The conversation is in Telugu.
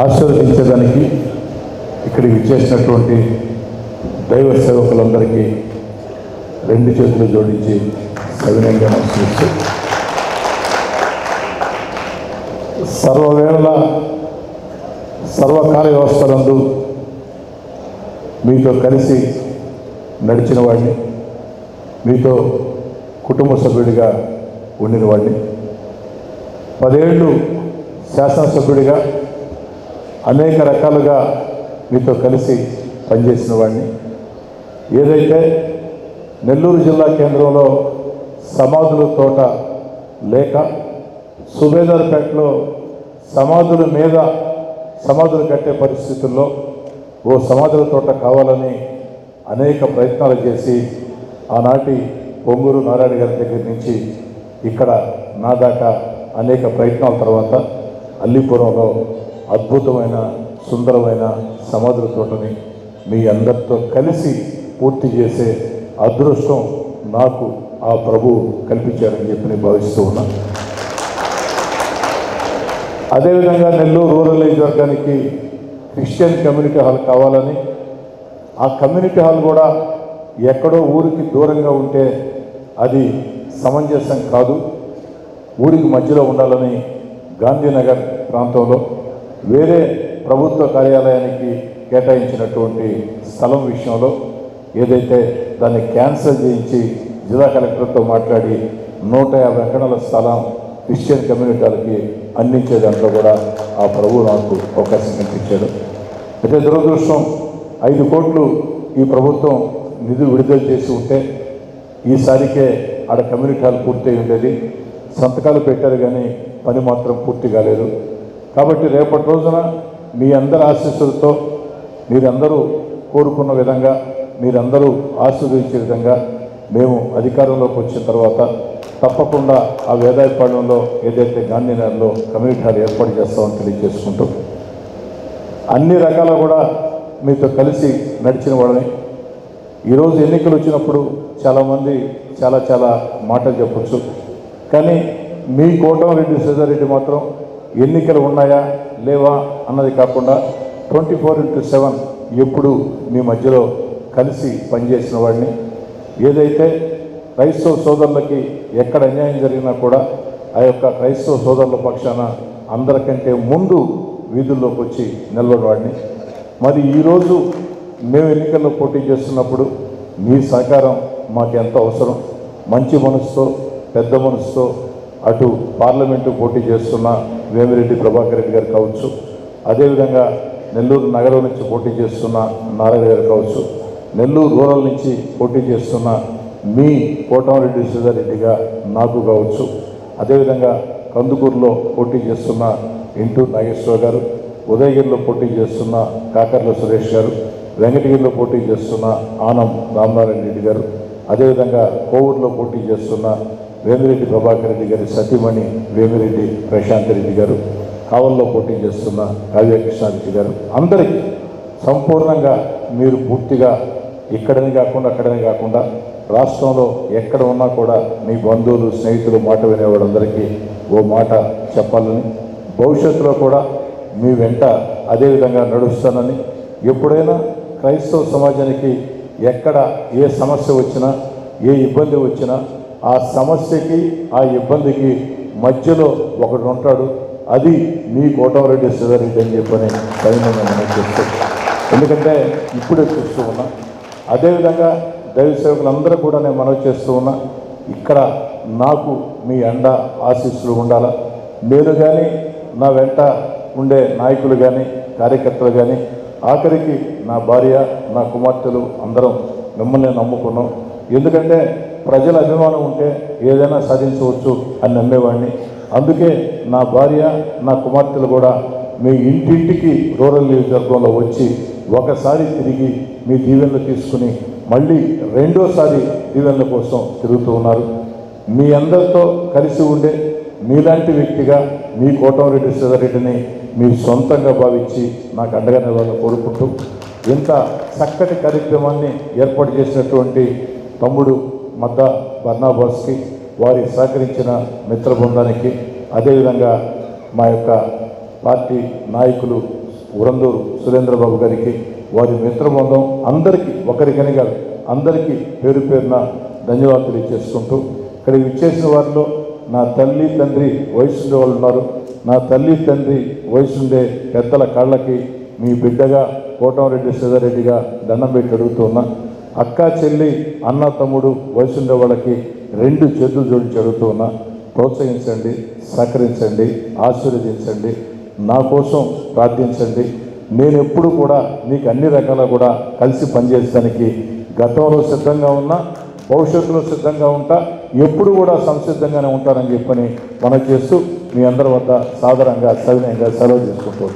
ఆశీర్వదించడానికి ఇక్కడికి చేసినటువంటి దైవ సేవకులందరికీ రెండు చేతులు జోడించి సవినయంగా నమస్కరిస్తూ. సర్వవేళ సర్వకాల వ్యవస్థలందు మీతో కలిసి నడిచిన వాడిని మీతో కుటుంబ సభ్యుడిగా ఉండిన వాడిని పదేళ్ళు శాసనసభ్యుడిగా అనేక రకాలుగా మీతో కలిసి పనిచేసిన వాడిని. ఏదైతే నెల్లూరు జిల్లా కేంద్రంలో సమాధుల తోట లేక సుబేదార్పేటలో సమాధుల మీద సమాధులు కట్టే పరిస్థితుల్లో ఓ సమాధుల తోట కావాలని అనేక ప్రయత్నాలు చేసి ఆనాటి పొంగూరు నారాయణ గారి దగ్గర నుంచి ఇక్కడ నా దాకా అనేక ప్రయత్నాల తర్వాత అల్లిపురంలో అద్భుతమైన సుందరమైన సమాధుల తోటని మీ అందరితో కలిసి పూర్తి చేసే అదృష్టం నాకు ఆ ప్రభు కల్పించారని చెప్పి నేను భావిస్తూ ఉన్నా. అదేవిధంగా నెల్లూరు రూరల్ ఏజ్ వర్గానికి క్రిస్టియన్ కమ్యూనిటీ హాల్ కావాలని ఆ కమ్యూనిటీ హాల్ కూడా ఎక్కడో ఊరికి దూరంగా ఉంటే అది సమంజసం కాదు. ఊరికి మధ్యలో ఉండాలని గాంధీనగర్ ప్రాంతంలో వేరే ప్రభుత్వ కార్యాలయానికి కేటాయించినటువంటి స్థలం విషయంలో ఏదైతే దాన్ని క్యాన్సిల్ చేయించి జిల్లా కలెక్టర్తో మాట్లాడి నూట యాభై ఎకరాల స్థలం క్రిస్టియన్ కమ్యూనిటీలకి అందించే దాంట్లో కూడా ఆ ప్రభు నాకు అవకాశం కల్పించాడు. అయితే దురదృష్టం ఐదు కోట్లు ఈ ప్రభుత్వం నిధులు విడుదల చేసి ఉంటే ఈసారికే ఆడ కమ్యూనిటీ హాల్ పూర్తి ఉండేది. సంతకాలు పెట్టారు కానీ పని మాత్రం పూర్తి కాలేదు. కాబట్టి రేపటి రోజున మీ అందరి ఆశీస్సులతో మీరందరూ కోరుకున్న విధంగా మీరందరూ ఆశీర్వదించే విధంగా మేము అధికారంలోకి వచ్చిన తర్వాత తప్పకుండా ఆ వేదాయపాలెంలో ఏదైతే గాంధీనగర్లో కమ్యూనిటీ హాల్ ఏర్పాటు చేస్తామని తెలియజేసుకుంటూ అన్ని రకాల కూడా మీతో కలిసి నడిచిన వాళ్ళని. ఈరోజు ఎన్నికలు వచ్చినప్పుడు చాలామంది చాలా చాలా మాటలు చెప్పచ్చు. కానీ మీ కోటం రెడ్డి శ్రీధర్ రెడ్డి మాత్రం ఎన్నికలు ఉన్నాయా లేవా అన్నది కాకుండా ట్వంటీ ఫోర్ ఇంటూ సెవెన్ ఎప్పుడు మీ మధ్యలో కలిసి పనిచేసిన వాడిని. ఏదైతే క్రైస్తవ సోదరులకి ఎక్కడ అన్యాయం జరిగినా కూడా ఆ యొక్క క్రైస్తవ సోదరుల పక్షాన అందరికంటే ముందు వీధుల్లోకి వచ్చి నిలబడివాడిని మరి ఈరోజు మేము ఎన్నికల్లో పోటీ చేస్తున్నప్పుడు మీ సహకారం మాకు ఎంత అవసరం? మంచి మనసుతో పెద్ద మనసుతో అటు పార్లమెంటు పోటీ చేస్తున్న వేమిరెడ్డి ప్రభాకర్ రెడ్డి గారు కావచ్చు. అదేవిధంగా నెల్లూరు నగరం నుంచి పోటీ చేస్తున్న నారాయణ గారు కావచ్చు. నెల్లూరు రూరల్ నుంచి పోటీ చేస్తున్న మీ కోటమరెడ్డి శ్రీధర్రెడ్డిగా నాకు కావచ్చు. అదేవిధంగా కందుకూరులో పోటీ చేస్తున్న ఇంటూ నాగేశ్వర గారు ఉదయగిరిలో పోటీ చేస్తున్న కాకర్ల సురేష్ గారు వెంకటగిరిలో పోటీ చేస్తున్న ఆనం రామనారాయణ రెడ్డి గారు అదేవిధంగా కోవూరులో పోటీ చేస్తున్న వేమిరెడ్డి ప్రభాకర్ రెడ్డి గారి సతీమణి వేమిరెడ్డి ప్రశాంత్ రెడ్డి గారు కావల్లో పోటీ చేస్తున్న కావ్య గారు అందరికీ సంపూర్ణంగా మీరు పూర్తిగా ఇక్కడని కాకుండా అక్కడని కాకుండా రాష్ట్రంలో ఎక్కడ ఉన్నా కూడా మీ బంధువులు స్నేహితులు మాట వినేవాళ్ళందరికీ ఓ మాట చెప్పాలని భవిష్యత్తులో కూడా మీ వెంట అదేవిధంగా నడుస్తానని ఎప్పుడైనా క్రైస్తవ సమాజానికి ఎక్కడ ఏ సమస్య వచ్చినా ఏ ఇబ్బంది వచ్చినా ఆ సమస్యకి ఆ ఇబ్బందికి మధ్యలో ఒకడు ఉంటాడు. అది మీ కోటమరెడ్డి శ్రీధరెడ్డి అని చెప్పని సైన్యంగా మనం చెప్తాం ఎందుకంటే ఇప్పుడే చూస్తూ ఉన్నా. అదేవిధంగా దైవ సేవకులందరూ కూడా నేను మనవి చేస్తూ ఉన్నా. ఇక్కడ నాకు మీ అండ ఆశీస్సులు ఉండాలా? నేను కానీ నా వెంట ఉండే నాయకులు కానీ కార్యకర్తలు కానీ ఆఖరికి నా భార్య నా కుమార్తెలు అందరం మిమ్మల్ని నమ్ముకున్నాం. ఎందుకంటే ప్రజల అభిమానం ఉంటే ఏదైనా సాధించవచ్చు అని నమ్మేవాడిని. అందుకే నా భార్య నా కుమార్తెలు కూడా మీ ఇంటింటికి రూరల్ నియోజకవర్గంలో వచ్చి ఒకసారి తిరిగి మీ దీవెనలు తీసుకుని మళ్ళీ రెండోసారి దీవెనల కోసం తిరుగుతూ ఉన్నారు. మీ అందరితో కలిసి ఉండే మీలాంటి వ్యక్తిగా మీ కోటమిరెడ్డి శ్రీధరెడ్డిని మీరు సొంతంగా భావించి నాకు అండగా నిలవాలని కోరుకుంటూ ఇంత చక్కటి కార్యక్రమాన్ని ఏర్పాటు చేసినటువంటి తమ్ముడు మద్ద బర్నాబాస్కి వారి సహకరించిన మిత్ర బృందానికి అదేవిధంగా మా యొక్క పార్టీ నాయకులు ఉరందూరు సురేంద్రబాబు గారికి వారి మిత్రబృందం అందరికీ ఒకరికని కాదు అందరికీ పేరు పేరున ధన్యవాదాలు తెలియజేసుకుంటూ ఇక్కడ విచ్చేసిన వారిలో నా తల్లి తండ్రి వయసుండే వాళ్ళు ఉన్నారు. నా తల్లి తండ్రి వయసుండే పెద్దల కళ్ళకి మీ బిడ్డగా కోటమరెడ్డి సిద్ధారెడ్డిగా దండం పెట్టి అడుగుతున్నా అక్క చెల్లి అన్న తమ్ముడు వయసుండే వాళ్ళకి రెండు చేతులు జోడించి జరుగుతున్నా ప్రోత్సహించండి సహకరించండి ఆశీర్వదించండి నా కోసం ప్రార్థించండి. నేను ఎప్పుడు కూడా మీకు అన్ని రకాల కూడా కలిసి పనిచేయడానికి గతంలో సిద్ధంగా ఉన్నా భవిష్యత్తులో సిద్ధంగా ఉంటా ఎప్పుడు కూడా సంసిద్ధంగానే ఉంటానని చెప్పని మనం చేస్తూ మీ అందరి వద్ద సాధారణంగా సవినయంగా సెలవు చేసుకుంటూ